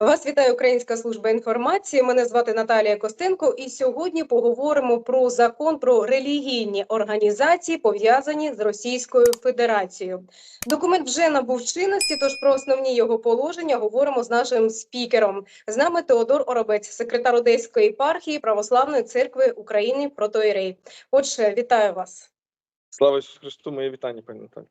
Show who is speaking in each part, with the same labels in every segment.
Speaker 1: Вас вітає Українська служба інформації. Мене звати Наталія Костенко, і сьогодні поговоримо про закон про релігійні організації, пов'язані з Російською Федерацією. Документ вже набув чинності, тож про основні його положення говоримо з нашим спікером. З нами Теодор Оробець, секретар Одеської єпархії Православної церкви України Протоїрей. Отже, вітаю вас.
Speaker 2: Слава Ісусу Христу, моє вітання, пані Наталі.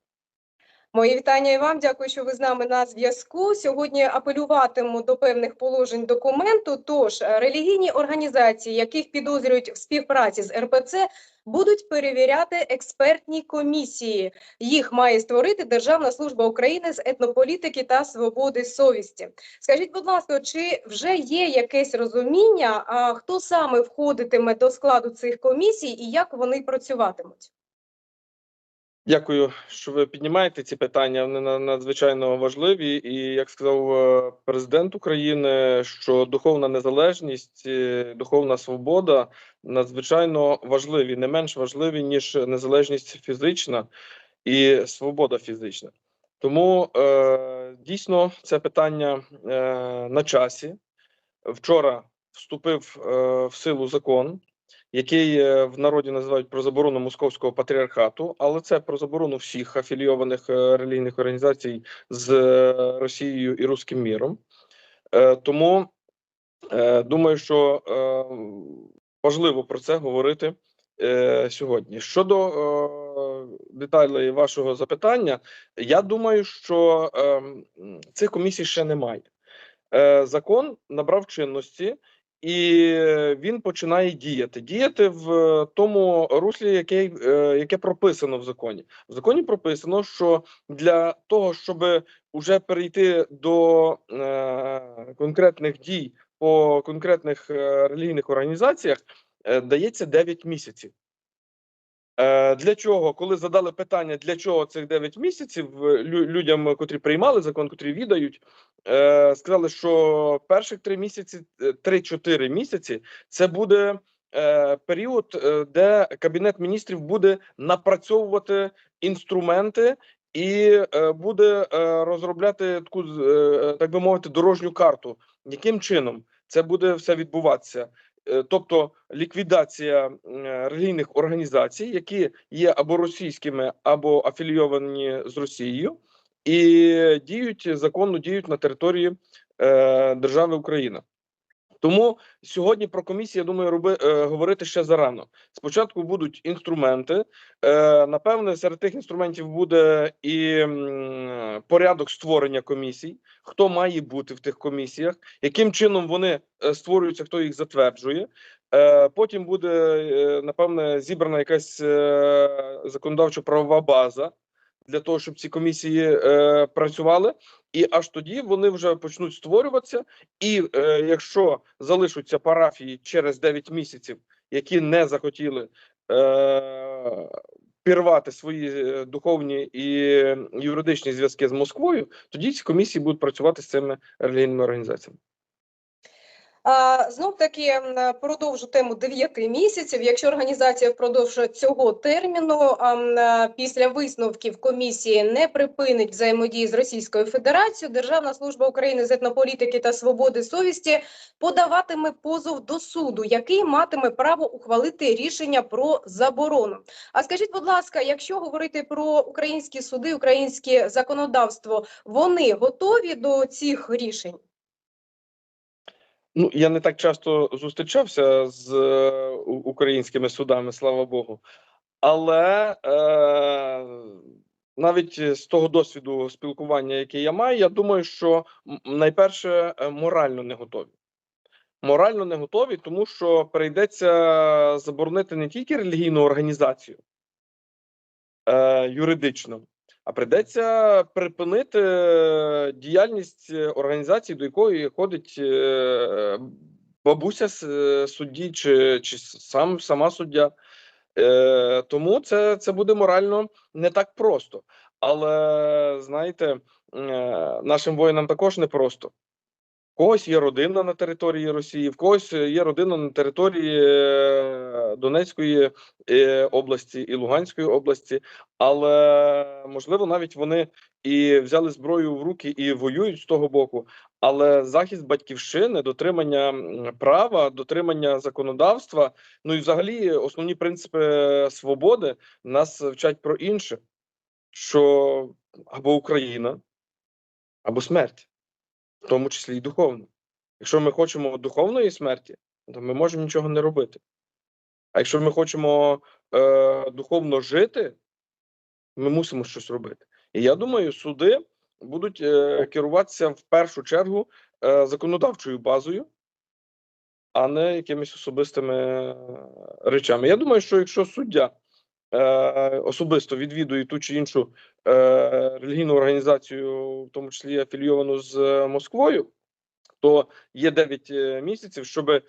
Speaker 1: Мої вітання і вам. Дякую, що ви з нами на зв'язку. Сьогодні апелюватиму до певних положень документу. Тож е, релігійні організації, яких підозрюють в співпраці з РПЦ, будуть перевіряти експертні комісії. Їх має створити Державна служба України з етнополітики та свободи совісті. Скажіть, будь ласка, чи вже є якесь розуміння, а хто саме входитиме до складу цих комісій і як вони працюватимуть?
Speaker 2: Дякую, що ви піднімаєте ці питання. Вони на- надзвичайно важливі. І як сказав е, президент України, що духовна незалежність, е, духовна свобода надзвичайно важливі, не менш важливі ніж незалежність фізична і свобода фізична. Тому е, дійсно це питання е, на часі. Вчора вступив е, в силу закон, який е, в народі називають про заборону московського патріархату, але це про заборону всіх афілійованих е, релігійних організацій з е, Росією і Руським міром. Тому думаю, що важливо про це говорити сьогодні. Щодо деталей вашого запитання, я думаю, що е, цих комісій ще немає. Закон набрав чинності. І він починає діяти. Діяти в е, тому руслі, яке, яке прописано в законі. В законі прописано, що для того, щоб вже перейти до е, конкретних дій по конкретних е, релігійних організаціях, е, дається 9 місяців. Е, Для чого, коли задали питання, для чого цих 9 місяців е, людям, котрі приймали закон, котрі відають, е, сказали, що перших 3 місяці, е, 3-4 місяці це буде е, період, е, де кабінет міністрів буде напрацьовувати інструменти і е, буде е, розробляти таку, е, так би мовити, дорожню карту. Яким чином це буде все відбуватися? Е, Тобто ліквідація релігійних організацій, які є або російськими, або афілійовані з Росією, і діють законно діють на території е, держави Україна. Тому сьогодні про комісію, я думаю, роби, е, говорити ще зарано. Спочатку будуть інструменти. Е, напевне, серед тих інструментів буде і м, порядок створення комісій, хто має бути в тих комісіях, яким чином вони е, створюються, хто їх затверджує. Е, потім буде е, напевне зібрана якась е, законодавчо-правова база для того, щоб ці комісії е, працювали, і аж тоді вони вже почнуть створюватися. І е, якщо залишаться парафії через 9 місяців, які не захотіли е, пірвати свої е, духовні і юридичні зв'язки з Москвою, тоді ці комісії будуть працювати з цими релігійними організаціями.
Speaker 1: Знов таки продовжу тему 9 місяців. Якщо організація впродовж цього терміну а, після висновків комісії не припинить взаємодії з Російською Федерацією, Державна служба України з етнополітики та свободи совісті подаватиме позов до суду, який матиме право ухвалити рішення про заборону. А скажіть, будь ласка, якщо говорити про українські суди, українське законодавство, вони готові до цих рішень?
Speaker 2: Ну, я не так часто зустрічався з е, українськими судами, слава Богу. Але е, навіть з того досвіду спілкування, який я маю, я думаю, що найперше е, морально не готові. Морально не готові, тому що прийдеться заборонити не тільки релігійну організацію е, юридично, а прийдеться припинити е, діяльність е, організації, до якої ходить е, бабуся судді чи, чи сам сама суддя. Тому це, це буде морально не так просто. Але знаєте, нашим воїнам також непросто. Когось є родина на території Росії, в когось є родина на території е, Донецької е, області і Луганської області, але можливо навіть вони і взяли зброю в руки і воюють з того боку. Але захист батьківщини, дотримання права, дотримання законодавства, ну і взагалі основні принципи свободи нас вчать про інше, що або Україна, або смерть, в тому числі і духовна. Якщо ми хочемо духовної смерті, то ми можемо нічого не робити. А якщо ми хочемо е, духовно жити, ми мусимо щось робити. І я думаю, суди будуть е, керуватися в першу чергу е, законодавчою базою, а не якимись особистими е, речами. Я думаю, що якщо суддя особисто відвідує ту чи іншу е, релігійну організацію, в тому числі афілійовану з е, Москвою, то є 9 е, місяців, щоб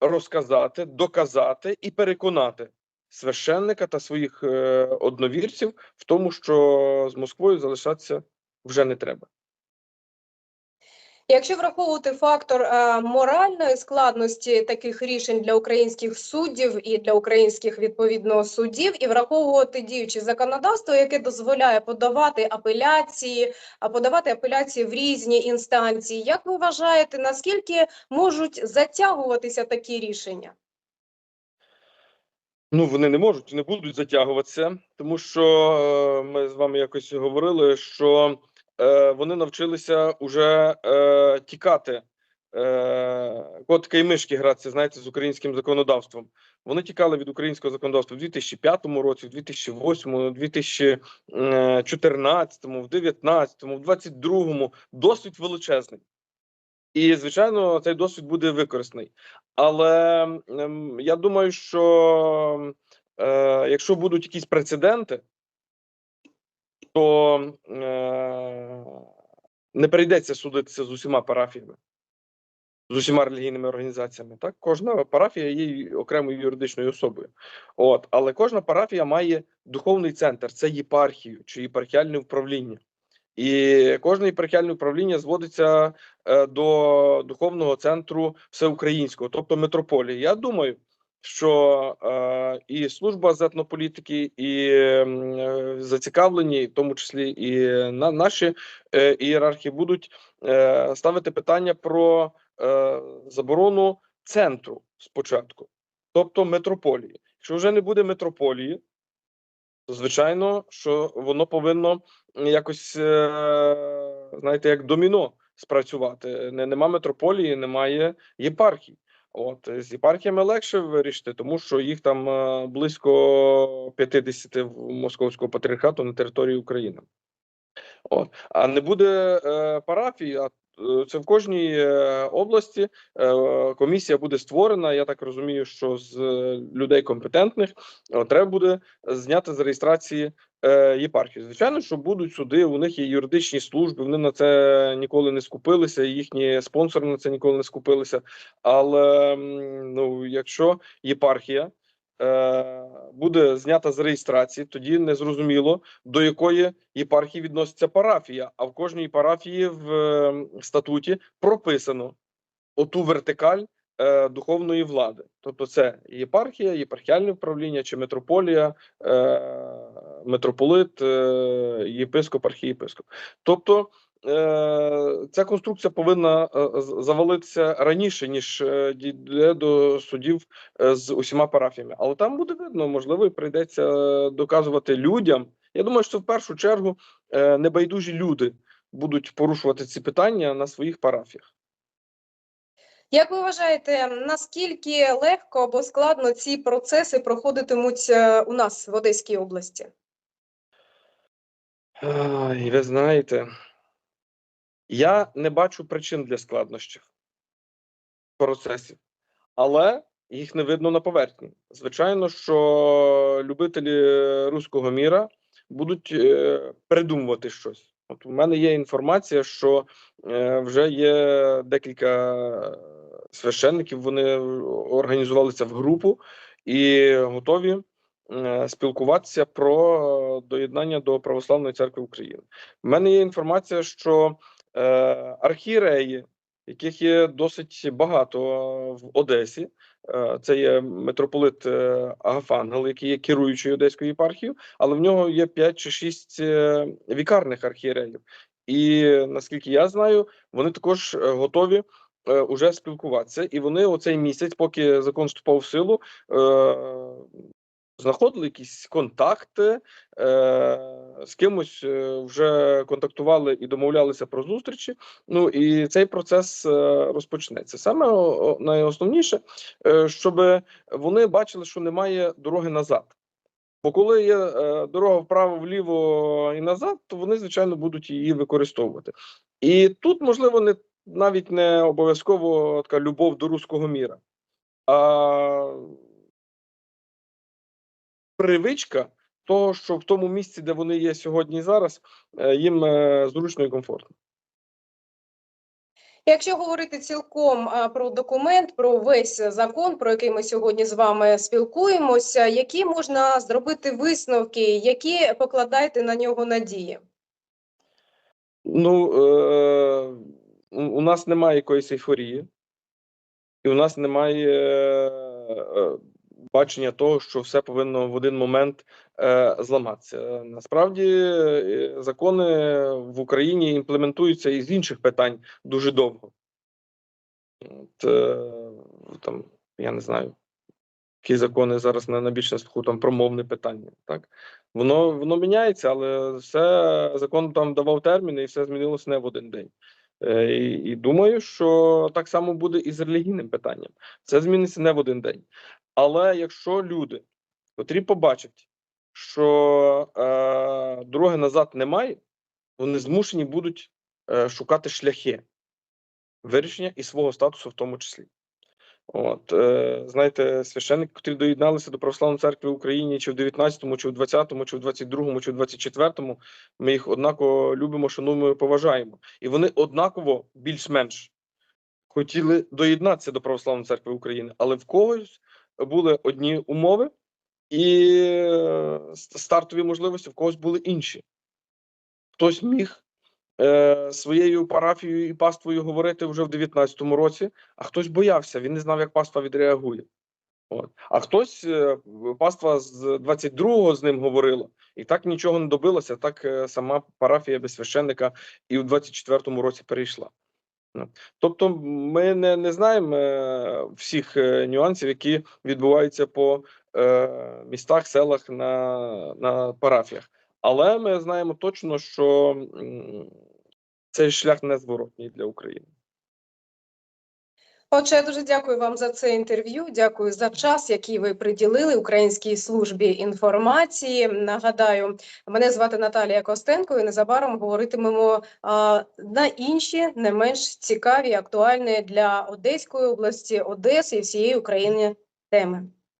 Speaker 2: розказати, доказати і переконати священника та своїх е, одновірців в тому, що з Москвою залишатися вже не треба.
Speaker 1: Якщо враховувати фактор е, моральної складності таких рішень для українських суддів і для українських відповідно судів, і враховувати діюче законодавство, яке дозволяє подавати апеляції, а подавати апеляції в різні інстанції, як ви вважаєте, наскільки можуть затягуватися такі рішення?
Speaker 2: Ну, вони не можуть, не будуть затягуватися, тому що е, ми з вами якось говорили, що е, вони навчилися уже е, тікати. Е, котика і мишки гратися, знаєте, з українським законодавством. Вони тікали від українського законодавства в 2005 році, в 2008, в 2014, в 2019, в 2022. Досвід величезний. І, звичайно, цей досвід буде використаний. Але ем, я думаю, що е, якщо будуть якісь прецеденти, то е, не прийдеться судитися з усіма парафіями, з усіма релігійними організаціями. Так, кожна парафія є окремою юридичною особою. От, але кожна парафія має духовний центр, це єпархію чи єпархіальне управління. І кожне єпархіальне управління зводиться е, до духовного центру всеукраїнського, тобто митрополії. Я думаю, що е, і служба з етнополітики, і е, зацікавлені, в тому числі і на наші е, ієрархи, будуть е, ставити питання про е, заборону центру спочатку, тобто митрополії. Якщо вже не буде митрополії, то звичайно, що воно повинно якось, е, знаєте, як доміно спрацювати. Не, нема митрополії, немає єпархій. От з єпархіями легше вирішити, тому що їх там е, близько 50 в московського патріархату на території України. От а не буде е, парафії, а е, це в кожній е, області е, комісія буде створена. Я так розумію, що з е, людей компетентних е, треба буде зняти з реєстрації е, єпархію. Звичайно, що будуть суди, у них є юридичні служби, вони на це ніколи не скупилися, їхні спонсори на це ніколи не скупилися. Але ну, якщо єпархія е, буде знята з реєстрації, тоді незрозуміло, до якої єпархії відноситься парафія. А в кожній парафії в е, статуті прописано оту вертикаль е, духовної влади. Тобто, це єпархія, єпархіальне управління чи митрополія, е, митрополит, е, єпископ, архієпископ. Тобто е, ця конструкція повинна е, завалитися раніше, ніж дійде до судів з усіма парафіями. Але там буде видно, можливо, і прийдеться доказувати людям. Я думаю, що в першу чергу небайдужі люди будуть порушувати ці питання на своїх парафіях.
Speaker 1: Як ви вважаєте, наскільки легко або складно ці процеси проходитимуть у нас в Одеській області?
Speaker 2: Ай, ви знаєте, я не бачу причин для складнощів процесів, але їх не видно на поверхні. Звичайно, що любителі руського міра будуть е, придумувати щось. От у мене є інформація, що е, вже є декілька священників, вони організувалися в групу і готові е, спілкуватися про доєднання до Православної церкви України. У мене є інформація, що е, архієреї, яких є досить багато в Одесі, е, це є митрополит е, Агафангел, який є керуючою одеською єпархією, але в нього є 5 чи 6 е, вікарних архієреїв. І наскільки я знаю, вони також е, готові е, уже спілкуватися. І вони оцей місяць, поки закон вступав в силу, е, знаходили якісь контакти, е, з кимось е, вже контактували і домовлялися про зустрічі. Ну і цей процес е, розпочнеться. Саме найосновніше, е, щоб вони бачили, що немає дороги назад. Бо коли є дорога вправо, вліво і назад, то вони, звичайно, будуть її використовувати. І тут, можливо, не навіть не обов'язково така любов до руського міра, а привичка того, що в тому місці, де вони є сьогодні і зараз, е, їм е, зручно і комфортно.
Speaker 1: Якщо говорити цілком про документ, про весь закон, про який ми сьогодні з вами спілкуємося, які можна зробити висновки, які покладаєте на нього надії?
Speaker 2: Ну, е, у нас немає якоїсь ейфорії, і у нас немає бачення того, що все повинно в один момент е, зламатися. Насправді, е, закони в Україні імплементуються із інших питань дуже довго. От, е, там, я не знаю, які закони зараз на, на більш на слуху, там промовне питання. Так? Воно, воно міняється, але все закон там давав терміни, і все змінилося не в один день. Е, і, і думаю, що так само буде і з релігійним питанням. Це зміниться не в один день. Але якщо люди, котрі побачать, що е, дороги назад немає, вони змушені будуть е, шукати шляхи вирішення і свого статусу в тому числі. От, е, знаєте, священники, котрі доєдналися до Православної церкви в Україні чи в 19-му, чи в 20-му, чи в 22-му, чи в 24-му, ми їх однаково любимо, шануємо і поважаємо. І вони однаково більш-менш хотіли доєднатися до Православної церкви України, але в когось були одні умови і е, стартові можливості, в когось були інші. Хтось міг е, своєю парафією і паствою говорити вже в 19-му році, а хтось боявся, він не знав, як паства відреагує. От. А хтось е, паства з 22-го з ним говорила, і так нічого не добилося. Так е, сама парафія без священника і в 24-му році перейшла. Тобто, ми не, не знаємо е, всіх е, нюансів, які відбуваються по е, містах, селах на, на парафіях. Але ми знаємо точно, що цей шлях незворотній для України.
Speaker 1: Отже, я дуже дякую вам за це інтерв'ю. Дякую за час, який ви приділили Українській службі інформації. Нагадаю, мене звати Наталія Костенко, і незабаром говоритимемо а, на інші не менш цікаві, актуальні для Одеської області, Одеси і всієї України теми.